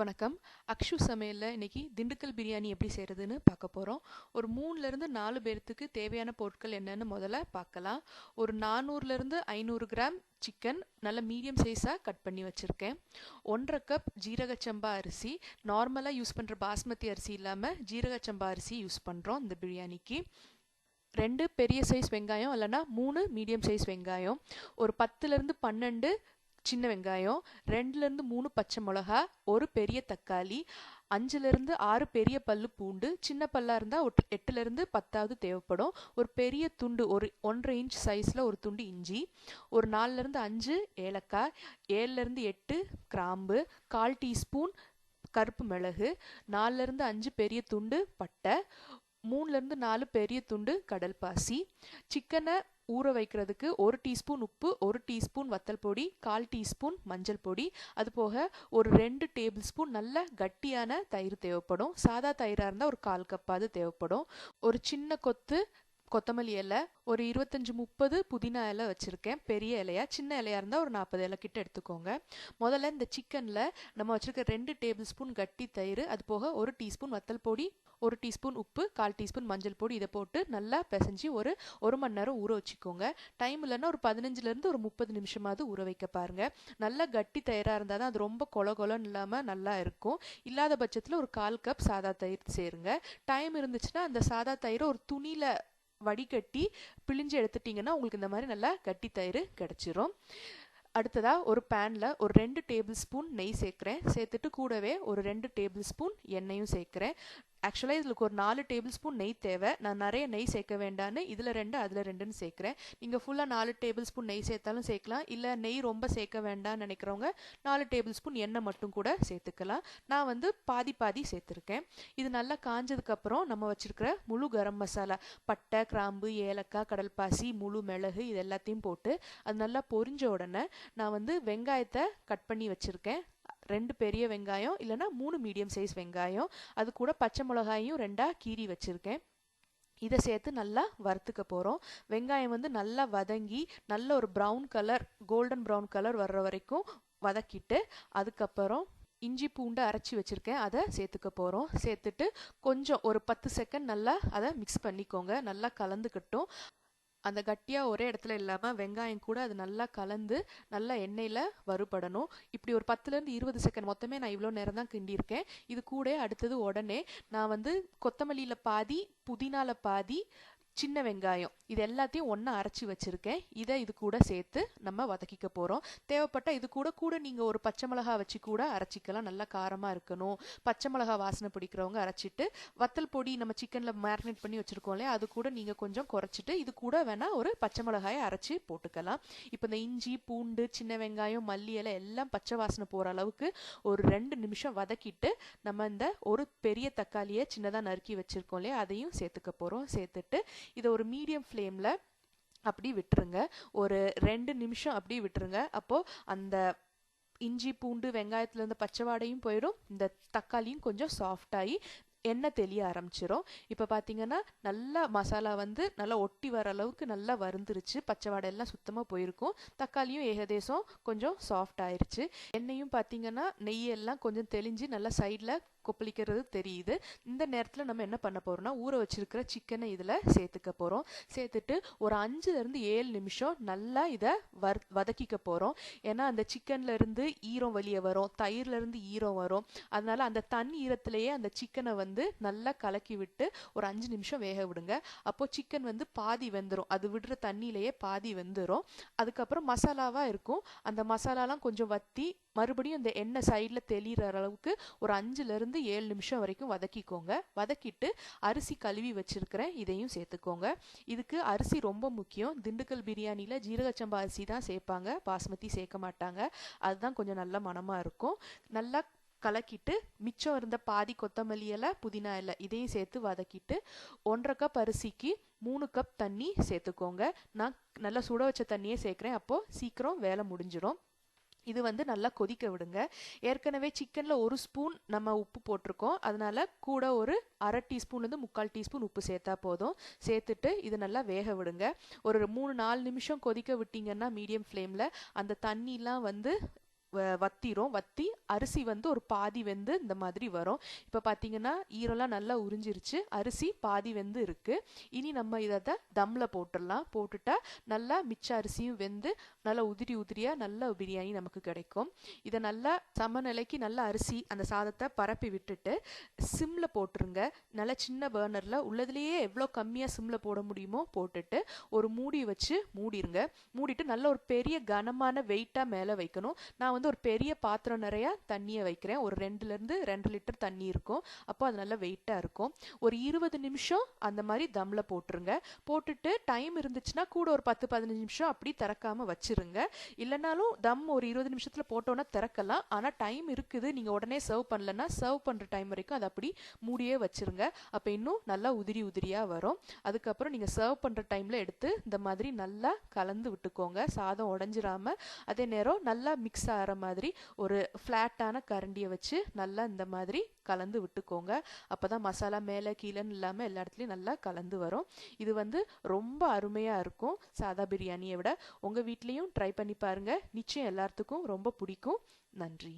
வணக்கம். அக்ஷு சமையலில் இன்னைக்கு திண்டுக்கல் பிரியாணி எப்படி செய்கிறதுன்னு பார்க்க போகிறோம் ஒரு மூணுலேருந்து நாலு பேர்த்துக்கு தேவையான பொருட்கள் என்னென்னு முதல்ல பார்க்கலாம். ஒரு நானூறுலேருந்து ஐநூறு கிராம் சிக்கன் நல்ல மீடியம் சைஸாக கட் பண்ணி வச்சுருக்கேன். ஒன்றரை கப் ஜீரகச்சம்பா அரிசி. நார்மலாக யூஸ் பண்ணுற பாஸ்மதி அரிசி இல்லாமல் ஜீரக சம்பா அரிசி யூஸ் பண்ணுறோம் இந்த பிரியாணிக்கு. ரெண்டு பெரிய சைஸ் வெங்காயம் இல்லைன்னா மூணு மீடியம் சைஸ் வெங்காயம். ஒரு பத்துலேருந்து பன்னெண்டு சின்ன வெங்காயம் ரெண்டுலேருந்து மூணு பச்சை மிளகா ஒரு பெரிய தக்காளி அஞ்சுலேருந்து ஆறு பெரிய பல்லு பூண்டு சின்ன பல்லாக இருந்தால் ஒரு எட்டுலேருந்து பத்தாவது தேவைப்படும். ஒரு பெரிய துண்டு ஒரு ஒன்றரை இன்ச் சைஸில் ஒரு துண்டு இஞ்சி ஒரு நாலுலேருந்து அஞ்சு ஏலக்காய் ஏழுலேருந்து எட்டு கிராம்பு கால் டீஸ்பூன் கருப்பு மிளகு நாலுலேருந்து அஞ்சு பெரிய துண்டு பட்டை மூணுலேருந்து நாலு பெரிய துண்டு கடல் பாசி. சிக்கனை ஊற வைக்கிறதுக்கு ஒரு டீஸ்பூன் உப்பு ஒரு டீஸ்பூன் வத்தல் பொடி கால் டீஸ்பூன் மஞ்சள் பொடி. அது போக ஒரு ரெண்டு டேபிள் ஸ்பூன் நல்ல கட்டியான தயிர் தேவைப்படும். சாதா தயிராக இருந்தால் ஒரு கால் கப்பாவது தேவைப்படும். ஒரு சின்ன கொத்து கொத்தமல்லி இலை ஒரு இருபத்தஞ்சி முப்பது புதினா இலை வச்சுருக்கேன். பெரிய இலையா? சின்ன இலையாக இருந்தால் ஒரு நாற்பது இலை கிட்ட எடுத்துக்கோங்க. முதல்ல இந்த சிக்கனில் நம்ம வச்சுருக்க ரெண்டு டேபிள் ஸ்பூன் கட்டி தயிர் அது போக ஒரு டீஸ்பூன் வத்தல் பொடி ஒரு டீஸ்பூன் உப்பு கால் டீஸ்பூன் மஞ்சள் பொடி இதை போட்டு நல்லா பிசைஞ்சு ஒரு ஒரு மணி நேரம் ஊற வச்சுக்கோங்க. டைம் இல்லைன்னா ஒரு பதினஞ்சுலேருந்து ஒரு முப்பது நிமிஷமாவது ஊற வைக்க பாருங்கள் நல்லா கட்டி தயிராக இருந்தால் தான் அது ரொம்ப கொல கொலன்னு இல்லாமல் நல்லா இருக்கும். இல்லாத பட்சத்தில் ஒரு கால் கப் சாதா தயிர் சேருங்க. டைம் இருந்துச்சுன்னா அந்த சாதா தயிரை ஒரு துணியில் வடிகட்டி பிழிஞ்சு எடுத்துட்டிங்கன்னா உங்களுக்கு இந்த மாதிரி நல்லா கட்டி தயிர் கிடச்சிரும். அடுத்ததாக ஒரு பேனில் ஒரு ரெண்டு டேபிள் ஸ்பூன் நெய் சேர்க்குறேன். சேர்த்துட்டு கூடவே ஒரு ரெண்டு டேபிள் ஸ்பூன் எண்ணெயும் சேர்க்குறேன். ஆக்சுவலாக இதில் ஒரு நாலு டேபிள் ஸ்பூன் நெய் தேவை. நான் நிறைய நெய் சேர்க்க வேண்டான்னு இதில் ரெண்டு அதில் ரெண்டுன்னு சேர்க்குறேன். நீங்கள் ஃபுல்லாக நாலு டேபிள் ஸ்பூன் நெய் சேர்த்தாலும் சேர்க்கலாம். இல்லை நெய் ரொம்ப சேர்க்க வேண்டாம்னு நினைக்கிறவங்க நாலு டேபிள் ஸ்பூன் எண்ணெய் மட்டும் கூட சேர்த்துக்கலாம். நான் வந்து பாதி பாதி சேர்த்துருக்கேன். இது நல்லா காஞ்சதுக்கப்புறம் நம்ம வச்சுருக்கிற முழு கரம் மசாலா பட்டை கிராம்பு ஏலக்காய் கடல்பாசி முழு மிளகு இது எல்லாத்தையும் போட்டு அது நல்லா பொரிஞ்ச உடனே நான் வந்து வெங்காயத்தை கட் பண்ணி வச்சுருக்கேன். ரெண்டு பெரிய வெங்காயம் இல்லைன்னா மூணு மீடியம் சைஸ் வெங்காயம் அது கூட பச்சை மிளகாயும் ரெண்டாக கீறி வச்சுருக்கேன். இதை சேர்த்து நல்லா வறுத்துக்க போகிறோம் வெங்காயம் வந்து நல்லா வதங்கி நல்ல ஒரு brown colour golden brown colour வர்ற வரைக்கும் வதக்கிட்டு அதுக்கப்புறம் இஞ்சி பூண்டை அரைச்சி வச்சுருக்கேன். அதை சேர்த்துக்க போகிறோம் சேர்த்துட்டு கொஞ்சம் ஒரு பத்து செகண்ட் நல்லா அதை மிக்ஸ் பண்ணிக்கோங்க. நல்லா கலந்துக்கட்டும். அந்த கட்டியாக ஒரே இடத்துல இல்லாமல் வெங்காயம் கூட அது நல்லா கலந்து நல்லா எண்ணெயில் வறுபடணும். இப்படி ஒரு பத்துலேருந்து இருபது செகண்ட் மொத்தமே நான் இவ்வளோ நேரம் தான் கிண்டியிருக்கேன். இது கூட அடுத்தது உடனே நான் வந்து கொத்தமல்லியில் பாதி புதினால பாதி சின்ன வெங்காயம் இது எல்லாத்தையும் ஒன்றா அரைச்சி வச்சுருக்கேன். இதை இது கூட சேர்த்து நம்ம வதக்கிக்க போகிறோம் தேவைப்பட்டால் இது கூட கூட நீங்கள் ஒரு பச்சை மிளகா வச்சு கூட அரைச்சிக்கலாம். நல்லா காரமாக இருக்கணும். பச்சை மிளகா வாசனை பிடிக்கிறவங்க அரைச்சிட்டு வத்தல் பொடி நம்ம சிக்கனில் மேரினேட் பண்ணி வச்சுருக்கோம் இல்லையா? அது கூட நீங்கள் கொஞ்சம் குறைச்சிட்டு இது கூட வேணால் ஒரு பச்சை மிளகாயை அரைச்சி போட்டுக்கலாம். இப்போ இந்த இஞ்சி பூண்டு சின்ன வெங்காயம் மல்லி இலை எல்லாம் பச்சை வாசனை போகிற அளவுக்கு ஒரு ரெண்டு நிமிஷம் வதக்கிட்டு நம்ம இந்த ஒரு பெரிய தக்காளியை சின்னதாக நறுக்கி வச்சுருக்கோம் இல்லையா? அதையும் சேர்த்துக்க போகிறோம் சேர்த்துட்டு இதை ஒரு மீடியம் ஃப்ளேமில் அப்படி விட்டுருங்க. ஒரு ரெண்டு நிமிஷம் அப்படி விட்டுருங்க. அப்போது அந்த இஞ்சி பூண்டு வெங்காயத்துலேருந்து பச்சை வாடையும் போயிடும் இந்த தக்காளியும் கொஞ்சம் சாஃப்டாகி எண்ணெய் தெளிய ஆரம்பிச்சிரும். இப்போ பார்த்தீங்கன்னா நல்லா மசாலா வந்து நல்லா ஒட்டி வர அளவுக்கு நல்லா வருந்துருச்சு பச்சை வாடையெல்லாம் சுத்தமாக போயிருக்கும். தக்காளியும் ஏகதேசம் கொஞ்சம் சாஃப்ட் ஆயிருச்சு. எண்ணெயும் பார்த்தீங்கன்னா நெய்யெல்லாம் கொஞ்சம் தெளிஞ்சு நல்லா சைடில் கொப்பளிக்கிறது தெரியுது. இந்த நேரத்தில் நம்ம என்ன பண்ண போகிறோம்னா ஊற வச்சிருக்கிற சிக்கனை இதில் சேர்த்துக்க போகிறோம் சேர்த்துட்டு ஒரு அஞ்சுலேருந்து ஏழு நிமிஷம் நல்லா இதை வர் வதக்கிக்க போகிறோம் ஏன்னா அந்த சிக்கன்ல இருந்து ஈரம் வெளியே வரும் தயிர்லேருந்து ஈரம் வரும். அதனால் அந்த தண்ணி ஈரத்திலேயே அந்த சிக்கனை வந்து நல்லா கலக்கி விட்டு ஒரு அஞ்சு நிமிஷம் வேக விடுங்க. அப்போது சிக்கன் வந்து பாதி வெந்துடும் அது விடுற தண்ணியிலேயே பாதி வெந்துடும் அதுக்கப்புறம் மசாலாவாக இருக்கும். அந்த மசாலாலாம் கொஞ்சம் வத்தி மறுபடியும் இந்த எண்ணெய் சைடில் தெளிகிற அளவுக்கு ஒரு அஞ்சுலேருந்து ஏழு நிமிஷம் வரைக்கும் வதக்கிக்கோங்க. வதக்கிட்டு அரிசி கழுவி வச்சிருக்கிறேன். இதையும் சேர்த்துக்கோங்க. இதுக்கு அரிசி ரொம்ப முக்கியம். திண்டுக்கல் பிரியாணியில் ஜீரகச்சம்பா அரிசி தான் சேர்ப்பாங்க. பாஸ்மதி சேர்க்க மாட்டாங்க. அதுதான் கொஞ்சம் நல்ல மனமாக இருக்கும். நல்லா கலக்கிட்டு மிச்சம் இருந்த பாதி கொத்தமல்லி இலை புதினா இலை இதையும் சேர்த்து வதக்கிட்டு ஒன்றரை கப் அரிசிக்கு மூணு கப் தண்ணி சேர்த்துக்கோங்க. நான் நல்லா சுட வச்ச தண்ணியே சேர்க்குறேன். அப்போது சீக்கிரம் வேலை முடிஞ்சிடும். இது வந்து நல்லா கொதிக்க விடுங்க. ஏற்கனவே சிக்கனில் ஒரு ஸ்பூன் நம்ம உப்பு போட்டிருக்கோம். அதனால் கூட ஒரு அரை டீஸ்பூன்லேருந்து முக்கால் டீஸ்பூன் உப்பு சேர்த்தா போதும். சேர்த்துட்டு இது நல்லா வேக விடுங்க. ஒரு மூணு நாலு நிமிஷம் கொதிக்க விட்டிங்கன்னா மீடியம் ஃப்ளேமில் அந்த தண்ணிலாம் வந்து வத்திரும். வத்தி அரிசி வந்து ஒரு பாதி வெந்து இந்த மாதிரி வரும். இப்போ பார்த்தீங்கன்னா ஈரம்லாம் நல்லா உறிஞ்சிருச்சு. அரிசி பாதி வெந்து இருக்குது இனி நம்ம இதை தம்மில் போட்டுடலாம். போட்டுட்டா நல்லா மிச்ச அரிசியும் வெந்து நல்லா உதிரி உதிரியாக நல்ல பிரியாணி நமக்கு கிடைக்கும். இதை நல்லா சமநிலைக்கு நல்ல அரிசி அந்த சாதத்தை பரப்பி விட்டுட்டு சிம்மில் போட்டுருங்க. நல்லா சின்ன பேர்னரில் உள்ளதுலேயே எவ்வளோ கம்மியாக சிம்மில் போட முடியுமோ போட்டுட்டு ஒரு மூடி வச்சு மூடிருங்க. மூடிட்டு நல்ல ஒரு பெரிய கனமான வெயிட்டாக மேலே வைக்கணும். நான் வந்து ஒரு பெரிய பாத்திரம் நிறைய தண்ணியை வைக்கிறேன். ஒரு ரெண்டுல இருந்து ரெண்டு லிட்டர் தண்ணி இருக்கும். அப்போ அது நல்லா வெயிட்டா இருக்கும். ஒரு இருபது நிமிஷம் அந்த மாதிரி தம்ல போட்டுருங்க. போட்டுட்டு டைம் இருந்துச்சுன்னா கூட ஒரு பத்து பதினஞ்சு நிமிஷம் அப்படி திறக்காம வச்சிருங்க. இல்லைனாலும் தம் ஒரு இருபது நிமிஷத்துல போட்டோன்னா திறக்கலாம். ஆனா டைம் இருக்குது. நீங்க உடனே சர்வ் பண்ணலன்னா சர்வ் பண்ற டைம் வரைக்கும் அதை அப்படி மூடியே வச்சிருங்க. அப்ப இன்னும் நல்லா உதிரி உதிரியா வரும். அதுக்கப்புறம் நீங்க சர்வ் பண்ற டைம்ல எடுத்து இந்த மாதிரி நல்லா கலந்து விட்டுக்கோங்க. சாதம் உடஞ்சிராம. அதே நேரம் நல்லா மிக்ஸ் ஆகிற மாதிரி ஒரு ஃப்ளாட்டான கரண்டியை வச்சு நல்லா இந்த மாதிரி கலந்து விட்டுக்கோங்க. அப்போ தான் மசாலா மேலே கீழேன்னு இல்லாமல் எல்லா இடத்துலையும் நல்லா கலந்து வரும். இது வந்து ரொம்ப அருமையாக இருக்கும். சாதா பிரியாணியை விட உங்கள் வீட்லேயும் ட்ரை பண்ணி பாருங்க. நிச்சயம் எல்லாத்துக்கும் ரொம்ப பிடிக்கும். நன்றி.